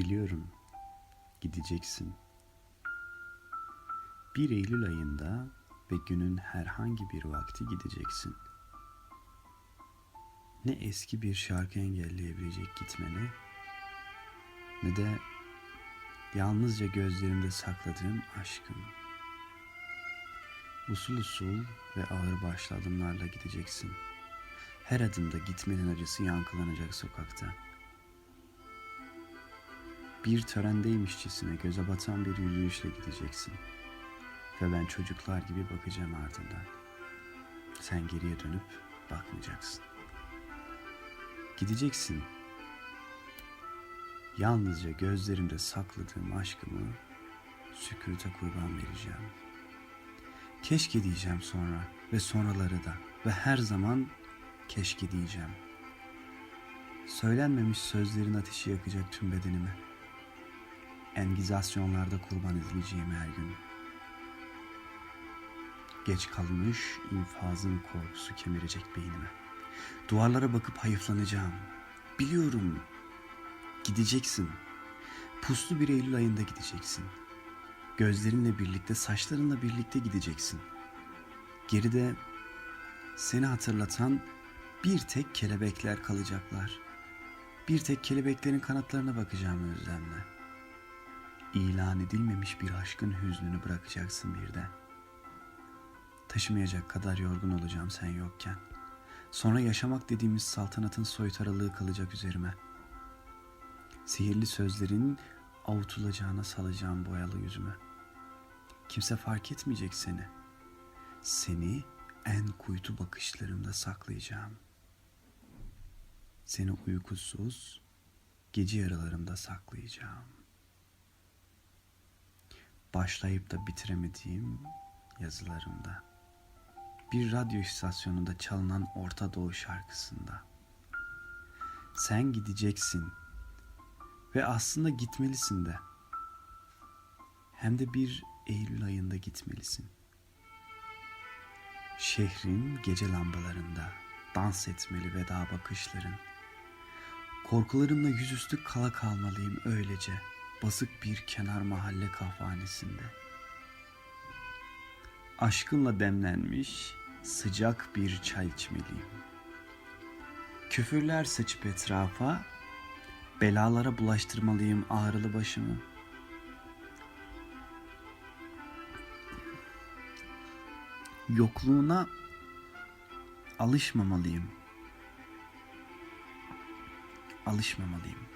Biliyorum. Gideceksin. 1 Eylül ayında ve günün herhangi bir vakti gideceksin. Ne eski bir şarkı engelleyebilecek gitmeni ne de yalnızca gözlerimde sakladığım aşkım. Usul usul ve ağır başlı adımlarla gideceksin. Her adımda gitmenin acısı yankılanacak sokakta. Bir törendeymişçesine göze batan bir yürüyüşle gideceksin. Ve ben çocuklar gibi bakacağım ardından. Sen geriye dönüp bakmayacaksın. Gideceksin. Yalnızca gözlerimde sakladığım aşkımı sükuta kurban vereceğim. Keşke diyeceğim sonra ve sonraları da ve her zaman keşke diyeceğim. Söylenmemiş sözlerin ateşi yakacak tüm bedenimi. Engizasyonlarda kurban edileceğim her gün. Geç kalmış infazın korkusu kemirecek beynimi. Duvarlara bakıp hayıflanacağım. Biliyorum. Gideceksin. Puslu bir Eylül ayında gideceksin. Gözlerinle birlikte, saçlarınla birlikte gideceksin. Geride seni hatırlatan bir tek kelebekler kalacaklar. Bir tek kelebeklerin kanatlarına bakacağım özlemle. İlan edilmemiş bir aşkın hüznünü bırakacaksın birden. Taşımayacak kadar yorgun olacağım sen yokken. Sonra yaşamak dediğimiz saltanatın soytarılığı kalacak üzerime. Sihirli sözlerin avutulacağına salacağım boyalı yüzüme. Kimse fark etmeyecek seni. Seni en kuytu bakışlarımda saklayacağım. Seni uykusuz gece yarılarımda saklayacağım. Başlayıp da bitiremediğim yazılarımda. Bir radyo istasyonunda çalınan Orta Doğu şarkısında. Sen gideceksin ve aslında gitmelisin de. Hem de bir Eylül ayında gitmelisin. Şehrin gece lambalarında dans etmeli veda bakışların. Korkularımla yüzüstü kala kalmalıyım öylece basık bir kenar mahalle kahvanesinde. Aşkınla demlenmiş sıcak bir çay içmeliyim. Küfürler saçıp etrafa, belalara bulaştırmalıyım ağrılı başımı. Yokluğuna alışmamalıyım. Alışmamalıyım.